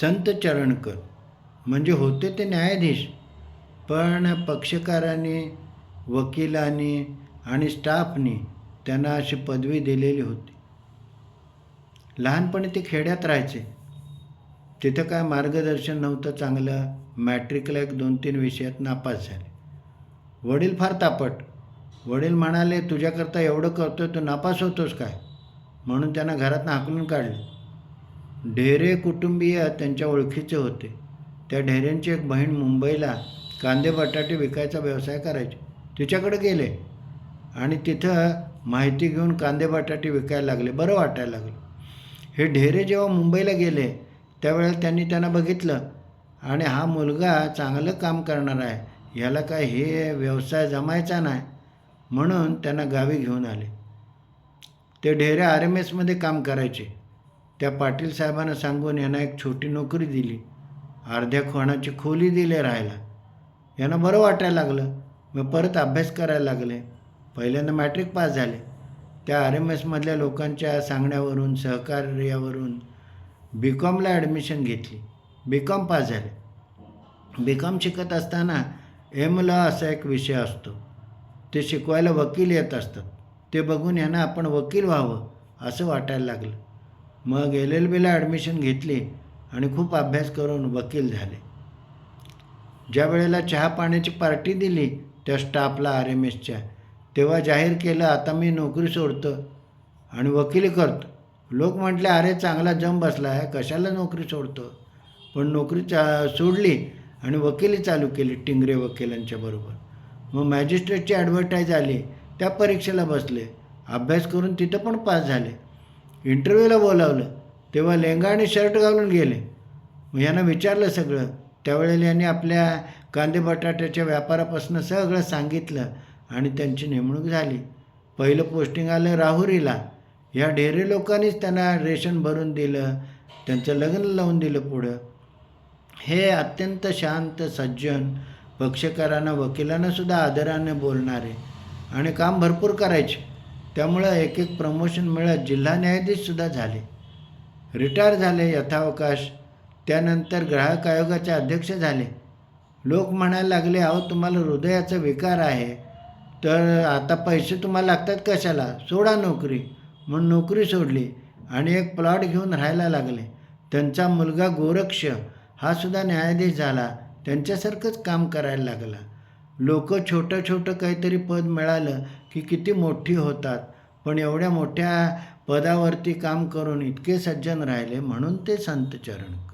संत चरणकर. म्हणजे होते ते न्यायाधीश. पण पक्षकारांनी वकिलांनी आणि स्टाफनी त्यांना अशी पदवी दिलेली होती. लहानपणी ते खेड्यात राहायचे. तिथं काय मार्गदर्शन नव्हतं चांगलं मॅट्रिकला एक दोन तीन विषयात नापास झाले. वडील फार तापट. वडील म्हणाले तुझ्याकरता एवढं करतोय तू नापास होतोस काय? म्हणून त्यांना घरातनं हाकलून काढलं. ढेरे कुटुंबीय त्यांच्या ओळखीचे होते. त्या ढेरेंची एक बहीण मुंबईला कांदे बटाटे विकायचा व्यवसाय करायचे. तिच्याकडे गेले आणि तिथं माहिती घेऊन कांदे बटाटे विकायला लागले. बरं वाटायला लागलं. हे ढेरे जेव्हा मुंबईला गेले त्यावेळेला त्यांनी त्यांना बघितलं आणि हा मुलगा चांगलं काम करणार आहे. ह्याला काय हे व्यवसाय जमायचा नाही म्हणून त्यांना गावी घेऊन आले. ते ढेरे आर एम एसमध्ये काम करायचे. त्या पाटील साहेबांना सांगून यांना एक छोटी नोकरी दिली. अर्ध्या खोणाची खोली दिली राहायला. यांना बरं वाटायला लागलं. मग परत अभ्यास करायला लागले. पहिल्यांदा मॅट्रिक पास झाले. त्या आर एम एसमधल्या लोकांच्या सांगण्यावरून सहकार्यावरून बी कॉमला ॲडमिशन घेतली. बी कॉम पास झाले. बी कॉम शिकत असताना एम लॉ असा एक विषय असतो. ते शिकवायला वकील येत असतात. ते बघून यांना आपण वकील व्हावं असं वाटायला लागलं. मग एल एल बीला ॲडमिशन घेतली आणि खूप अभ्यास करून वकील झाले. ज्या वेळेला चहा पाण्याची पार्टी दिली त्या स्टाफला आर एम एसच्या तेव्हा जाहीर केलं आता मी नोकरी सोडतो. आणि वकिली करतो. लोक म्हटले अरे चांगला जम बसला आहे कशाला नोकरी सोडतो? पण नोकरी चा सोडली आणि वकिली चालू केली टिंगरे वकिलांच्या बरोबर. मग मॅजिस्ट्रेटची ॲडव्हर्टाईज आली त्या परीक्षेला बसले. अभ्यास करून तिथं पण पास झाले. इंटरव्ह्यूला बोलावलं. तेव्हा लेंगा आणि शर्ट घालून गेले. मग यांना विचारलं सगळं. त्यावेळेला यांनी आपल्या कांदे बटाट्याच्या व्यापारापासून सगळं सांगितलं आणि त्यांची नेमणूक झाली. पहिलं पोस्टिंग आलं राहुरीला. ह्या ढेरे लोकांनीच त्यांना रेशन भरून दिलं. त्यांचं लग्न लावून दिलं पुढं. हे अत्यंत शांत सज्जन पक्षकारांना वकिलांनासुद्धा आदराने बोलणारे आणि काम भरपूर करायचे. त्यामुळं एक एक प्रमोशन मिळत जिल्हा न्यायाधीशसुद्धा झाले. रिटायर झाले यथावकाश. त्यानंतर ग्राहक आयोगाचे अध्यक्ष झाले. लोक म्हणायला लागले अहो तुम्हाला हृदयाचा विकार आहे. तर आता पैसे तुम्हाला लागतात कशाला? सोडा नोकरी. म्हणून नोकरी सोडली आणि एक प्लॉट घेऊन राहायला लागले. त्यांचा मुलगा गोरक्ष हा सुद्धा न्यायाधीश झाला. त्यांच्यासारखंच काम करायला लागला. लोक छोटं छोटं काहीतरी पद मिळालं की किती मोठी होतात. पण एवढ्या मोठ्या पदावरती काम करून इतके सज्जन राहिले म्हणून ते संतचरण